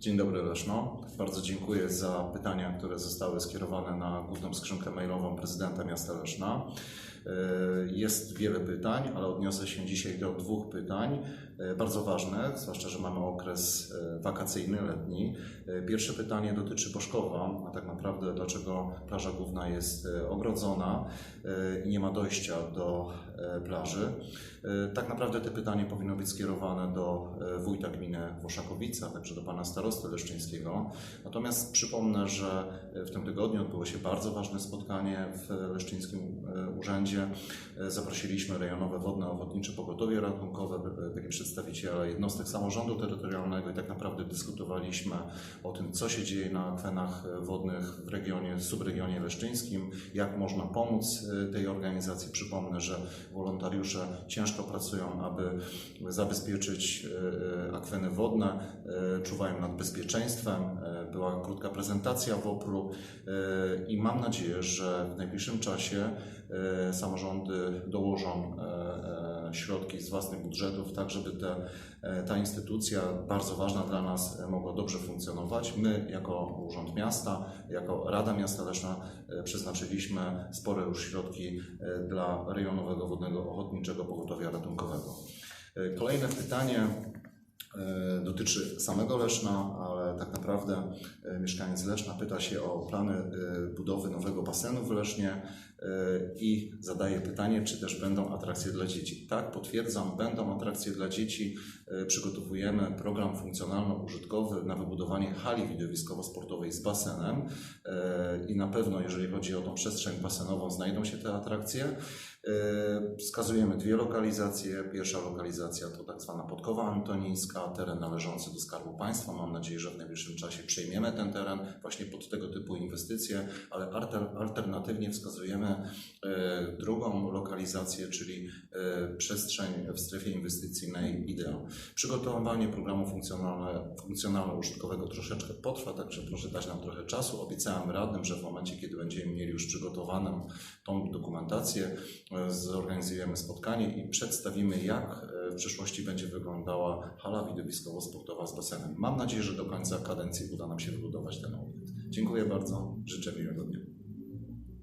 Dzień dobry Leszno. Bardzo dziękuję za pytania, które zostały skierowane na główną skrzynkę mailową prezydenta miasta Leszna. E, Jest wiele pytań, ale odniosę się dzisiaj do dwóch pytań, e, bardzo ważnych, zwłaszcza, że mamy okres e, wakacyjny, letni. Pierwsze pytanie dotyczy Boszkowa, a tak naprawdę dlaczego plaża główna jest ogrodzona i nie ma dojścia do plaży. Tak naprawdę te pytanie powinno być skierowane do wójta gminy Włoszakowice, a także do pana starosty leszczyńskiego. Natomiast przypomnę, że e, w tym tygodniu odbyło się bardzo ważne spotkanie w Leszczyńskim e, Urzędzie. E, Zaprosiliśmy rejonowe wodne ochotnicze pogotowie ratunkowe, e, byli przedstawiciele jednostek samorządu terytorialnego i tak naprawdę dyskutowaliśmy o tym, co się dzieje na akwenach e, wodnych w regionie, subregionie leszczyńskim, jak można pomóc e, tej organizacji. Przypomnę, że wolontariusze ciężko pracują, aby zabezpieczyć e, e, akweny wodne, e, czuwają nad bezpieczeństwem. E, Była krótka prezentacja WOPR-u e, i mam nadzieję, że w najbliższym czasie samorządy dołożą środki z własnych budżetów, tak żeby te, ta instytucja bardzo ważna dla nas mogła dobrze funkcjonować. My jako Urząd Miasta, jako Rada Miasta Leszna przeznaczyliśmy spore już środki dla rejonowego wodnego ochotniczego pogotowia ratunkowego. Kolejne pytanie dotyczy samego Leszna, ale tak naprawdę e, mieszkaniec Leszna pyta się o plany e, budowy nowego basenu w Lesznie e, i zadaje pytanie, czy też będą atrakcje dla dzieci. Tak, potwierdzam, będą atrakcje dla dzieci. E, Przygotowujemy program funkcjonalno-użytkowy na wybudowanie hali widowiskowo-sportowej z basenem e, i na pewno, jeżeli chodzi o tą przestrzeń basenową, znajdą się te atrakcje. E, Wskazujemy dwie lokalizacje. Pierwsza lokalizacja to tak zwana Podkowa Antonińska, teren należący do Skarbu Państwa. Mam nadzieję, że w najbliższym czasie przejmiemy ten teren właśnie pod tego typu inwestycje, ale alter, alternatywnie wskazujemy e, drugą lokalizację, czyli e, przestrzeń w strefie inwestycyjnej IDEA. Przygotowanie programu funkcjonalno-użytkowego troszeczkę potrwa, także proszę dać nam trochę czasu. Obiecałem radnym, że w momencie, kiedy będziemy mieli już przygotowaną tą dokumentację, e, zorganizujemy spotkanie i przedstawimy, jak w przyszłości będzie wyglądała hala widowiskowo-sportowa z basenem. Mam nadzieję, że do końca kadencji uda nam się wybudować ten obiekt. Dziękuję bardzo, życzę miłego dnia.